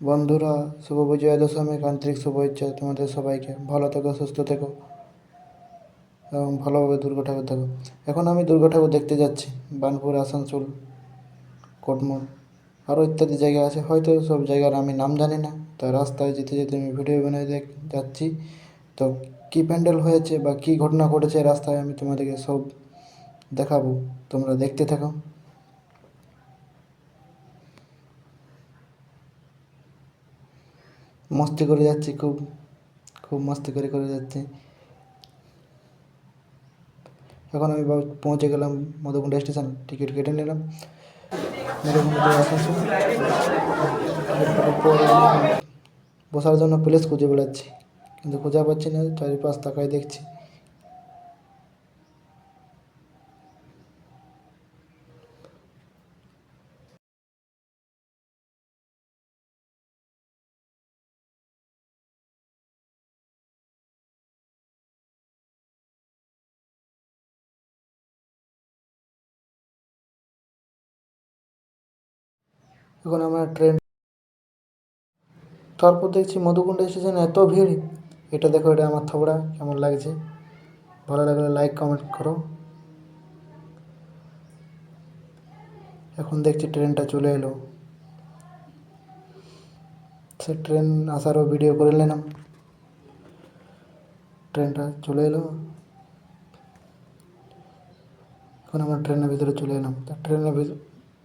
বন্ধুরা, শুভ বিজয়া দশমীর আন্তরিক শুভেচ্ছা তোমাদের সবাইকে। ভালো থেকো, সুস্থ থেকো এবং ভালোভাবে দুর্গা ঠাকুর দেখো। এখন আমি দুর্গা ঠাকুর দেখতে যাচ্ছি, বানপুর, আসানসোল, কোটমোড়। আরও ইত্যাদি জায়গা আছে, হয়তো সব জায়গার আমি নাম জানি না। তা রাস্তায় যেতে যেতে আমি ভিডিও বানিয়ে দেখ, যাচ্ছি। তো কী প্যান্ডেল হয়েছে বা কী ঘটনা ঘটেছে রাস্তায় আমি তোমাদেরকে সব দেখাবো। তোমরা দেখতে থাকো। মস্তি করে যাচ্ছি, খুব খুব মস্তি করে করে যাচ্ছি। এখন আমি পৌঁছে গেলাম মধুকুণ্ড স্টেশন, টিকিট কেটে নিলাম। বসার জন্য প্লেস খুঁজে বেড়াচ্ছি। কিন্তু খুঁজে পাচ্ছি না, চারিপাশ তাকায় দেখছি। এখন আমরা ট্রেন তারপর দেখছি মধুকুণ্ড স্টেশনে এত ভিড়। এটা দেখো, এটা আমার থবড়া কেমন লাগছে? ভালো লাগলে লাইক কমেন্ট করো। এখন দেখছি ট্রেনটা চলে এলো। সে ট্রেন আসারও ভিডিও করে নিলাম। ট্রেনটা চলে এলো। এখন আমরা ট্রেনের ভিতরে চলে এলাম। তা ট্রেনের ভিত-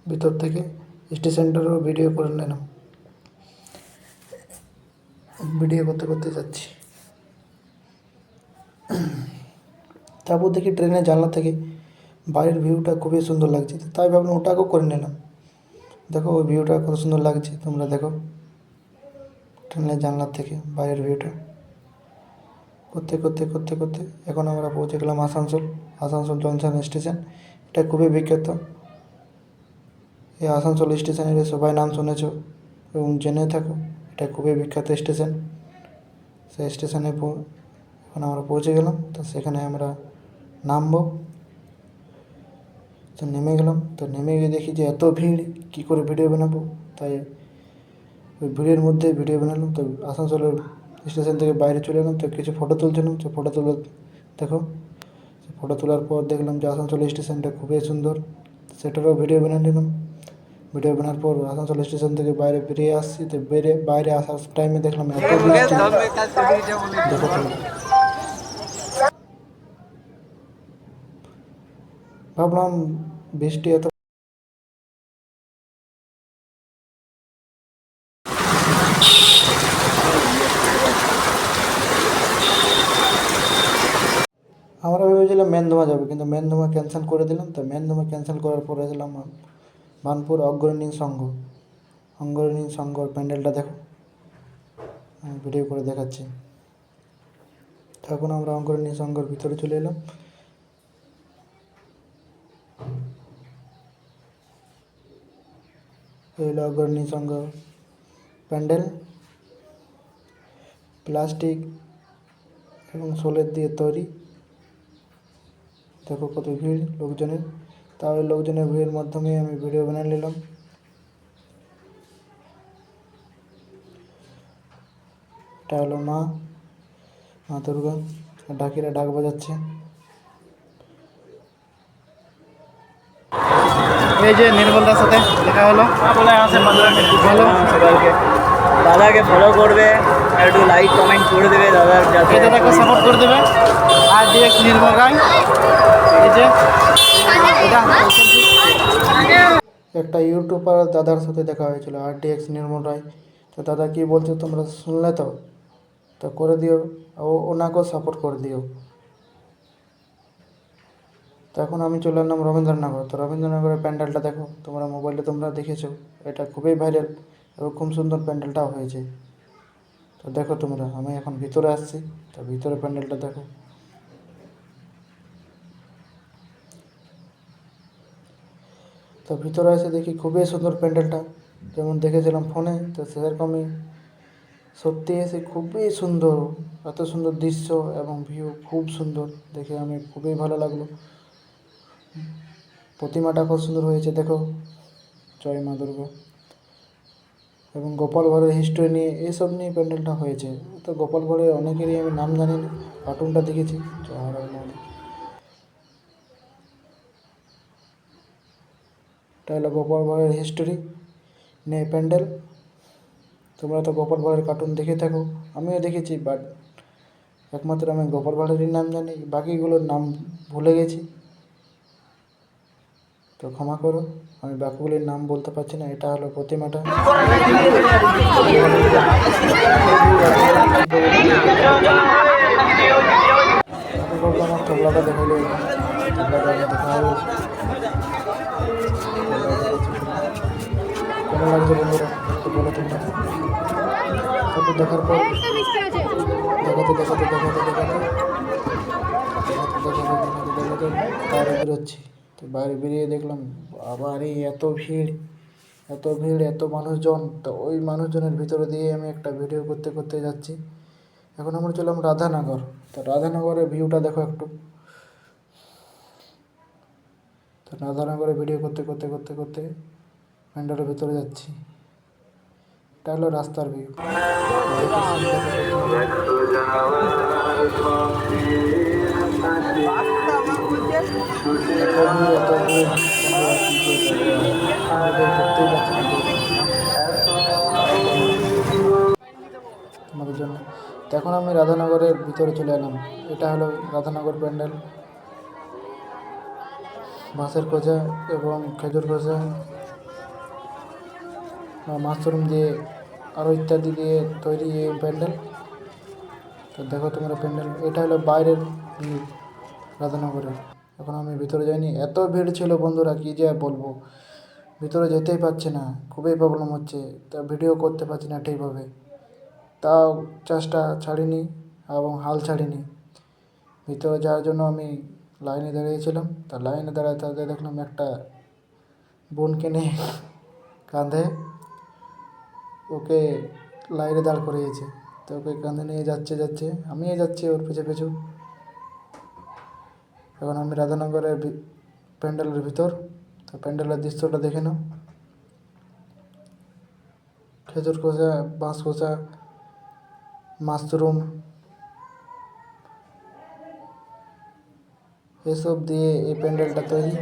ভিতর থেকে স্টেশনটারও ভিডিও করে নিলাম। ভিডিও করতে করতে যাচ্ছি। তারপর দেখি ট্রেনের জানলা থেকে বাইরের ভিউটা খুবই সুন্দর লাগছে। তাই ভাবলাম ওটাকেও করে নিলাম। দেখো ওই ভিউটা কত সুন্দর লাগছে, তোমরা দেখো। ট্রেনের জানলার থেকে বাইরের ভিউটা করতে করতে করতে করতে এখন আমরা পৌঁছে গেলাম আসানসোল। আসানসোল জংশন স্টেশন এটা খুবই বিখ্যাত। এই আসানসোল স্টেশনের সবাই নাম শুনেছ এবং জেনে থাকো, এটা খুবই বিখ্যাত স্টেশন। সেই স্টেশনে এখন আমরা পৌঁছে গেলাম, তো সেখানে আমরা নামবো। তো নেমে গেলাম, তো নেমে গিয়ে দেখি যে এত ভিড়, কী করে ভিডিও বানাবো? তাই ওই ভিড়ের মধ্যে ভিডিও বানালাম, তো আসানসোলের স্টেশন থেকে বাইরে চলে এলাম, তো কিছু ফটো তুলছিলাম, তো ফটো তুলে দেখো। ফটো তোলার পর দেখলাম যে আসানসোল স্টেশনটা খুবই সুন্দর সেটারও ভিডিও বানিয়ে নিলাম। ভিডিও বানার পর আসানসোল স্টেশন থেকে বাইরে বেরিয়ে আসছি। তো বেরে বাইরে আসার টাইমে দেখলাম এত বৃষ্টি দেখো ভাবলাম বৃষ্টি এত আমরা ভেবেছিলাম মেনধোমা যাবে কিন্তু মেনধোমা ক্যান্সেল করে দিলাম। তো মেনধোমা ক্যান্সেল করার পরে গেলাম বানপুর অগ্রণী সংঘ। অগ্রণী সংঘর প্যান্ডেলটা দেখো। আমি ভিডিও করে দেখাচ্ছি। তখন আমরা অগ্রণী সংঘর ভিতরে চলে এলাম। এই হলো অগ্রণী সংঘ প্যান্ডেল। প্লাস্টিক এবং সোলের দিয়ে তৈরি। দেখো কত ভিড় লোকজনের। এই লোকজনের ভিড়ের মাধ্যমে আমি ভিডিও বানিয়ে নিলাম। এটা হলো মা মা দুর্গা ডাকিরা ডাক বাজাচ্ছে। এই যে নির্মলদার সাথে দেখা হলো। ভালো? সবাইকে দাদাকে ফলো করবে আর একটু লাইক কমেন্ট করে দেবে দাদার যাতে দাদাকে সাপোর্ট করে দেবে। আর ডিএক্স নির্মল রায়। একটা ইউটিউবার দাদার সাথে দেখা হয়েছিল আর ডিএক্স নির্মল রায়। তো দাদা কী বলছে তোমরা শুনলে তো? তো করে দিও, ও ওনাকেও সাপোর্ট করে দিও। তো এখন আমি চলে এলাম রবীন্দ্রনগর। তো রবীন্দ্রনগরের প্যান্ডেলটা দেখো, তোমরা মোবাইলে তোমরা দেখেছ, এটা খুবই ভাইরাল এবং খুব সুন্দর প্যান্ডেলটাও হয়েছে। তো দেখো তোমরা, আমি এখন ভিতরে আসছি, তো ভিতরে প্যান্ডেলটা দেখো। তো ভিতরে এসে দেখি খুবই সুন্দর প্যান্ডেলটা। যেমন দেখেছিলাম ফোনে, তো সেরকমই। সত্যি এসে খুবই সুন্দর, এত সুন্দর দৃশ্য এবং ভিউ খুব সুন্দর, দেখে আমি খুবই ভালো লাগল। প্রতিমাটা খুব সুন্দর হয়েছে, দেখো। জয় মা দুর্গা। এবং গোপাল ভাঁড়ের হিস্টোরি নিয়ে, এসব নিয়ে প্যান্ডেলটা হয়েছে। তো গোপাল ভাঁড়ের অনেকেরই আমি নাম জানি না কার্টুনটা দেখেছি। জয় এটা হলো গোপাল ভাঁড়ের হিস্টোরি নে প্যান্ডেল। তোমরা তো গোপাল ভাঁড়ের কার্টুন দেখে থাকো, আমিও দেখেছি বাট একমাত্র আমি গোপাল ভাঁড়েরই নাম জানি, বাকিগুলোর নাম ভুলে গেছি। তো ক্ষমা করো, আমি বাকিগুলির নাম বলতে পারছি না, এটা হলো প্রতিমাটা। বন্ধুরা বলো তোমরা তারপর দেখার পর দেখাতে দেখাতে দেখাতে দেখাতে। দেখাতে দেখাতে বাইরে বেরোচ্ছি। তো বাইরে বেরিয়ে দেখলাম আবার এই এত ভিড় এত ভিড় এত মানুষজন। তো ওই মানুষজনের ভিতরে দিয়ে আমি একটা ভিডিও করতে করতে যাচ্ছি। এখন আমরা চললাম রাধানগর। তো রাধানগরের ভিউটা দেখো একটু। তো রাধানগরে ভিডিও করতে করতে করতে করতে প্যান্ডেলের ভিতরে যাচ্ছি। এটা হলো রাস্তার ভিউ তোমাদের জন্য। এখন আমি রাধানগরের ভিতরে চলে এলাম। এটা হলো রাধানগর প্যান্ডেল। বাঁশের খোঁজা এবং খেজুর খোঁজা। মাশরুম দিয়ে আরও ইত্যাদি দিয়ে তৈরি এই প্যান্ডেল। তো দেখো তোমরা প্যান্ডেল, এটা হলো বাইরের ভিউ রাধানগরের এখন আমি ভিতরে যাইনি, এত ভিড় ছিল বন্ধুরা, কী যে বলব। ভিতরে যেতেই পারছে না, খুবই প্রবলেম হচ্ছে, তা ভিডিও করতে পারছি না ঠিকভাবে। তাও চেষ্টা ছাড়িনি এবং হাল ছাড়িনি। ভিতরে যাওয়ার জন্য আমি লাইনে দাঁড়িয়েছিলাম, তা লাইনে দাঁড়াতে দাঁড়াতে দেখলাম একটা বোনকে নিয়ে কাঁধে ওকে লাইনে দাঁড় করিয়েছে। তো ওকে কাঁধে নিয়ে যাচ্ছে যাচ্ছে। আমিও যাচ্ছি ওর পিছু পিছু। এখন আমি রাধানগরের প্যান্ডেলের ভিতর। তো প্যান্ডেলের দৃশ্যটা দেখে নাও। খেজুর কষা বাঁশ কষা মাশরুম, এসব দিয়ে এই প্যান্ডেলটা তৈরি।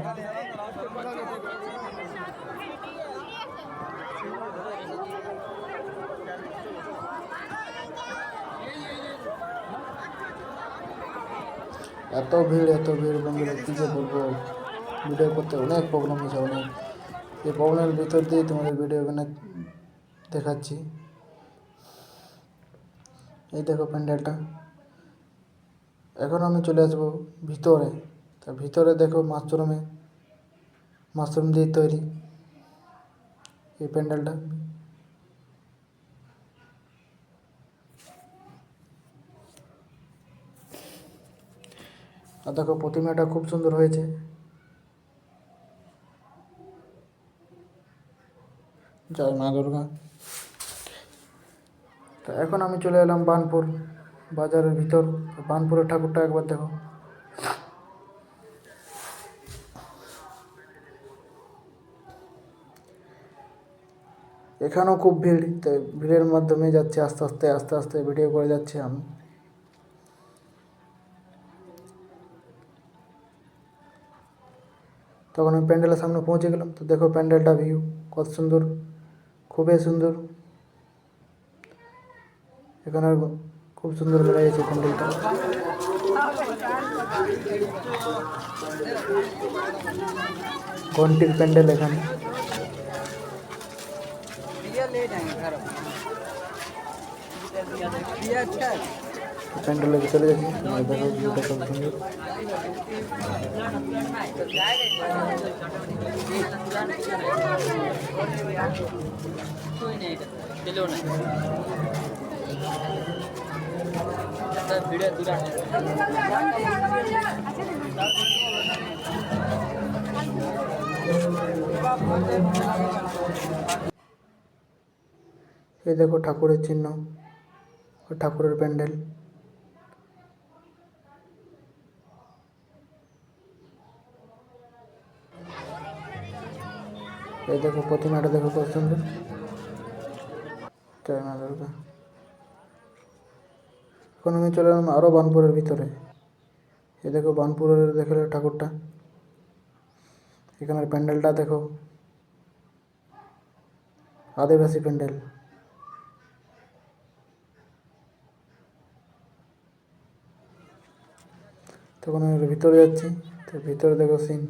এত ভিড় এত ভিড় বন্ধুরা, কী যে বলব? ভিডিও করতে অনেক প্রবলেম হয়েছে, অনেক। এই প্রবলেমের ভিতর দিয়ে তোমাদের ভিডিও এখানে দেখাচ্ছি। এই দেখো প্যান্ডেলটা। এখন আমি চলে আসব ভিতরে। তা ভিতরে দেখো মাশরুমে মাশরুম দিয়ে তৈরি এই প্যান্ডেলটা। আর দেখো প্রতিমাটা খুব সুন্দর হয়েছে। জয় মা দুর্গা। তো এখন আমি চলে এলাম বানপুর বাজারের ভিতর। বানপুরের ঠাকুরটা একবার দেখো। এখানেও খুব ভিড়। তো ভিড়ের মাধ্যমে যাচ্ছে, আস্তে আস্তে আস্তে আস্তে ভিডিও করে যাচ্ছি আমি। তখন আমি প্যান্ডেলের সামনে পৌঁছে গেলাম তো দেখো প্যান্ডেলটা ভিউ কত সুন্দর খুবই সুন্দর এখানে খুব সুন্দর বেড়ে গেছে প্যান্ডেলটা ঘন্টির প্যান্ডেল এখানে যাচ্ছি। দেখো ভিউটা কত সুন্দর এই দেখো ঠাকুরের চিহ্ন ঠাকুরের প্যান্ডেল। এই দেখো, প্রতিমাটা দেখো কত সুন্দর। দুর্গা এখন আমি চলে এলাম আরও বানপুরের ভিতরে। এ দেখো, বানপুরের দেখলে ঠাকুরটা। এখানের প্যান্ডেলটা দেখো। আদিবাসী প্যান্ডেল। তখন আমি ভিতরে যাচ্ছি, তো ভিতরে দেখো সিন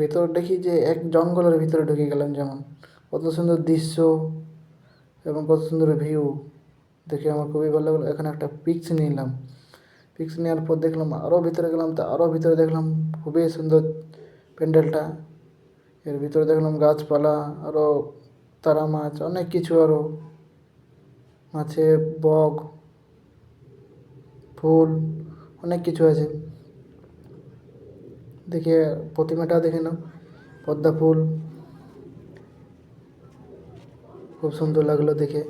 ভেতর দেখি যে এক জঙ্গলের ভিতরে ঢুকে গেলাম যেমন। কত সুন্দর দৃশ্য এবং কত সুন্দর ভিউ দেখে আমার খুবই ভালো লাগল। এখানে একটা পিক্স নিলাম। পিক্স নেওয়ার পর দেখলাম আরও ভিতরে গেলাম, তো আরও ভিতরে দেখলাম খুবই সুন্দর প্যান্ডেলটা। এর ভিতরে দেখলাম গাছপালা আরও তারা মাছ, অনেক কিছু আরও মাছে বগ ফুল, অনেক কিছু আছে। দেখে প্রতিমাটা দেখে নাও। পদ্মা ফুল। খুব সুন্দর লাগল দেখে।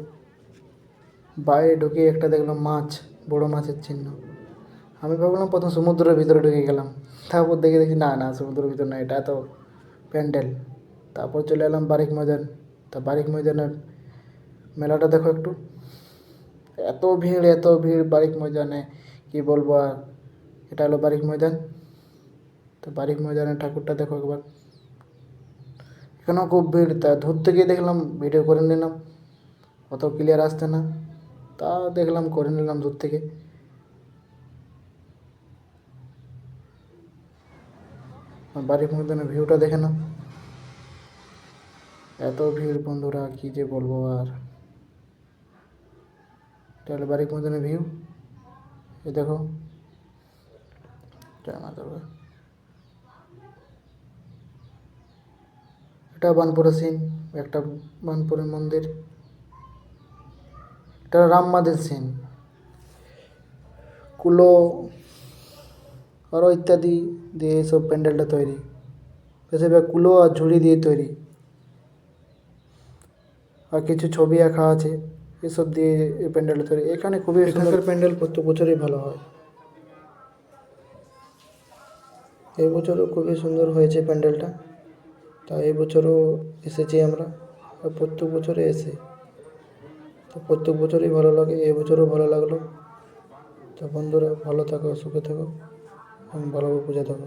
বাইরে ঢুকে একটা দেখলাম মাছ, বড় মাছের চিহ্ন। আমি ভাবলাম প্রথম সমুদ্রের ভিতরে ঢুকে গেলাম। তারপর দেখে দেখি, না না, সমুদ্রের ভিতরে না, এটা তো প্যান্ডেল। তারপর চলে এলাম বারিক ময়দান। তা বারিক ময়দানের মেলাটা দেখো একটু। এত ভিড় এত ভিড় বারিক ময়দানে, কি বলব আর? এটা হলো বারিক ময়দান। তো বারিক ময়দানের ঠাকুরটা দেখো একবার। এখানেও খুব ভিড়, তা দূর থেকে দেখলাম ভিডিও করে নিলাম। অত ক্লিয়ার আসছে না, তা দেখলাম, করে নিলাম দূর থেকে। বাড়ির ময়দানের ভিউটা দেখে নাও। এত ভিড় বন্ধুরা, কি যে বলব আর। তাহলে বাড়ির ময়দানের ভিউ এ দেখো। জয় মা এটা বানপুরের সিন একটা বানপুরের মন্দির এটা রাম মাদের সিন কুলো আরও ইত্যাদি দিয়ে সব প্যান্ডেলটা তৈরি। বেশিরভাগ কুলো আর ঝুড়ি দিয়ে তৈরি। আর কিছু ছবি আঁকা আছে এসব দিয়ে এই প্যান্ডেলটা তৈরি। এখানে খুবই এখানকার প্যান্ডেল প্রত্যেক বছরই ভালো হয়। এই বছরও খুবই সুন্দর হয়েছে প্যান্ডেলটা। তা এই বছরও এসেছি আমরা প্রত্যেক বছরে এসে। তো প্রত্যেক বছরই ভালো লাগে, এই বছরও ভালো লাগল। তো বন্ধুরা, ভালো থাকো, সুখে থাকো, এবং ভালোভাবে পূজা থাকো